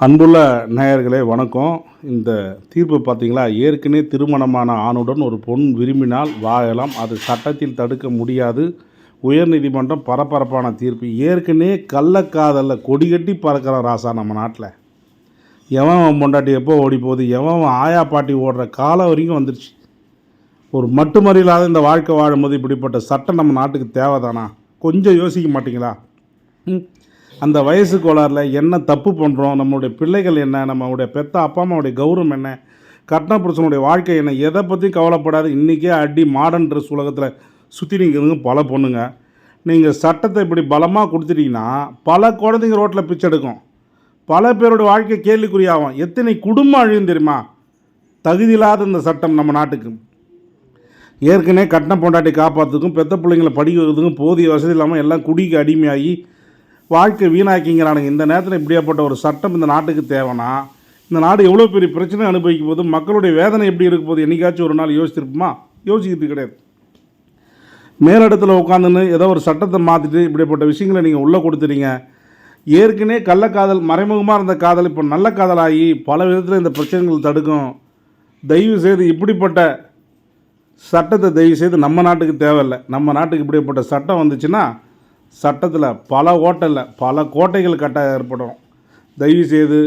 அன்புள்ள நேயர்களே வணக்கம். இந்த தீர்ப்பு பார்த்தீங்களா? ஏற்கனவே திருமணமான ஆணுடன் ஒரு பொன் விரும்பினால் வாழலாம். அது சட்டத்தில் தடுக்க முடியாது. உயர்நீதிமன்றம் பரபரப்பான தீர்ப்பு. ஏற்கனவே கள்ளக்காதலில் கொடிகட்டி பறக்கிற ராசா நம்ம நாட்டில். எவன் அவன் பொண்டாட்டி எப்போ ஓடி போகுது? எவன் ஆயா பாட்டி ஓடுற காலம் வரைக்கும் வந்துருச்சு. ஒரு மட்டுமறியில்லாத இந்த வாழ்க்கை வாழும்போது இப்படிப்பட்ட சட்டம் நம்ம நாட்டுக்கு தேவைதானா? கொஞ்சம் யோசிக்க மாட்டிங்களா? ம். அந்த வயசு கோளாறில் என்ன தப்பு பண்ணுறோம் நம்மளுடைய பிள்ளைகள் என்ன? நம்மளுடைய பெத்த அப்பா அம்மாவுடைய கௌரவம் என்ன? கட்டண புருஷனுடைய வாழ்க்கை என்ன? எதை பற்றியும் கவலைப்படாத இன்றைக்கே அடி மாடர்ன் ட்ரெஸ் உலகத்தில் சுற்றி நிற்கிறதுங்க பல பொண்ணுங்க. நீங்கள் சட்டத்தை இப்படி பலமாக கொடுத்துட்டீங்கன்னா பல குழந்தைங்க ரோட்டில் பிச்சை எடுக்கும். பல பேரோட வாழ்க்கை கேள்விக்குறியாகும். எத்தனை குடும்பம் அழியும் தெரியுமா? தகுதியில்லாத இந்த சட்டம் நம்ம நாட்டுக்கு. ஏற்கனவே கட்டின பொண்டாட்டி காப்பாற்றுக்கும் பெத்த பிள்ளைங்களை படிக்கிறதுக்கும் போதிய வசதி இல்லாமல் எல்லாம் குடிக்கு அடிமையாகி வாழ்க்கை வீணாக்கிங்கிறானுங்க. இந்த நேரத்தில் இப்படியாப்பட்ட ஒரு சட்டம் இந்த நாட்டுக்கு தேவைன்னா இந்த நாடு எவ்வளோ பெரிய பிரச்சனை அனுபவிக்கும் போது மக்களுடைய வேதனை எப்படி இருக்கும் போது என்றைக்காச்சும் ஒரு நாள் யோசிச்சிருப்போமா யோசிக்கிறது கிடையாது. மேலிடத்தில் உட்காந்துன்னு ஏதோ ஒரு சட்டத்தை மாற்றிட்டு இப்படிப்பட்ட விஷயங்களை நீங்கள் உள்ளே கொடுத்துறீங்க. ஏற்கனவே கள்ளக்காதல் மறைமுகமாக இருந்த காதல் இப்போ நல்ல காதலாகி பல விதத்தில் இந்த பிரச்சனைகள் தடுக்கும். தயவு செய்து இப்படிப்பட்ட சட்டத்தை தயவு செய்து நம்ம நாட்டுக்கு தேவையில்லை. நம்ம நாட்டுக்கு இப்படிப்பட்ட சட்டம் வந்துச்சுன்னா சட்டத்தில் பல ஓட்டலில் பல கோட்டைகள் கட்ட ஏற்படும். தயவு செய்து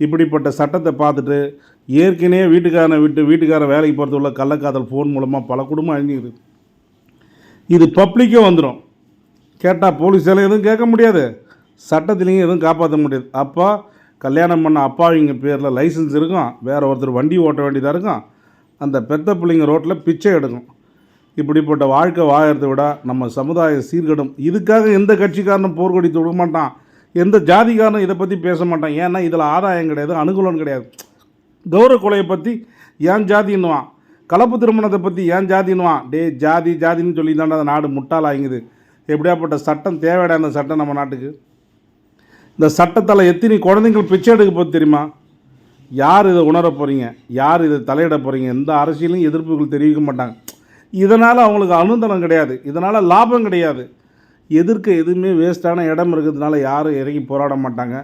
இப்படிப்பட்ட சட்டத்தை பார்த்துட்டு ஏற்கனவே வீட்டுக்காரனை விட்டு வீட்டுக்காரன் வேலைக்கு போகிறது உள்ள கள்ளக்காதல் ஃபோன் மூலமாக பல குடும்பம் அழிஞ்சிக்குது இது பப்ளிக்கே வந்துடும் கேட்டால் போலீஸால் எதுவும் கேட்க முடியாது. சட்டத்திலையும் எதுவும் காப்பாற்ற முடியாது. அப்போ கல்யாணம் பண்ண அப்பாவிங்க பேரில் லைசன்ஸ் இருக்கும். வேறு ஒருத்தர் வண்டி ஓட்ட வேண்டியதாக இருக்கும். அந்த பெத்த பிள்ளைங்க ரோட்டில் பிச்சை எடுக்கும். இப்படிப்பட்ட வாழ்க்கை வாழறதை விட நம்ம சமுதாய சீர்கெடும். இதுக்காக எந்த கட்சிக்காரனும் போர்க்கொடி தொட மாட்டான். எந்த ஜாதிக்காரனும் இதை பற்றி பேச மாட்டான். ஏன்னா இதில் ஆதாயம் கிடையாது அனுகூலம் கிடையாது. கௌரவ கொலையை பற்றி ஏன் ஜாதின்னுவான்? கலப்பு திருமணத்தை பற்றி ஏன் ஜாதின்னுவான்? டே ஜாதி ஜாதின்னு சொல்லி தாண்டா அந்த நாடு முட்டாளாங்குது எப்படியாப்பட்ட சட்டம் தேவையான அந்த சட்டம் நம்ம நாட்டுக்கு? இந்த சட்டத்தால் எத்தனை குழந்தைங்கள் பிச்சை எடுக்க போது தெரியுமா? யார் இதை உணர போகிறீங்க யார் இதை தலையிட போகிறீங்க எந்த அரசியலையும் எதிர்ப்புகள் தெரிவிக்க மாட்டாங்க. இதனால் அவங்களுக்கு அனுந்தனம் கிடையாது. இதனால் லாபம் கிடையாது. எதிர்க்க எதுவுமே வேஸ்ட்டான இடம் இருக்கிறதுனால யாரும் இறங்கி போராட மாட்டாங்க.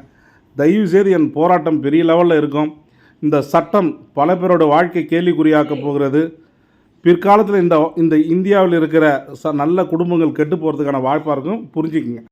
தயவு செய்து என் போராட்டம் பெரிய லெவலில் இருக்கும். இந்த சட்டம் பல பேரோட வாழ்க்கை கேள்விக்குறியாக்க போகிறது. பிற்காலத்தில் இந்த இந்த இந்தியாவில் இருக்கிற ச நல்ல குடும்பங்கள் கெட்டு போகிறதுக்கான வாய்ப்பாக இருக்கும். புரிஞ்சுக்குங்க.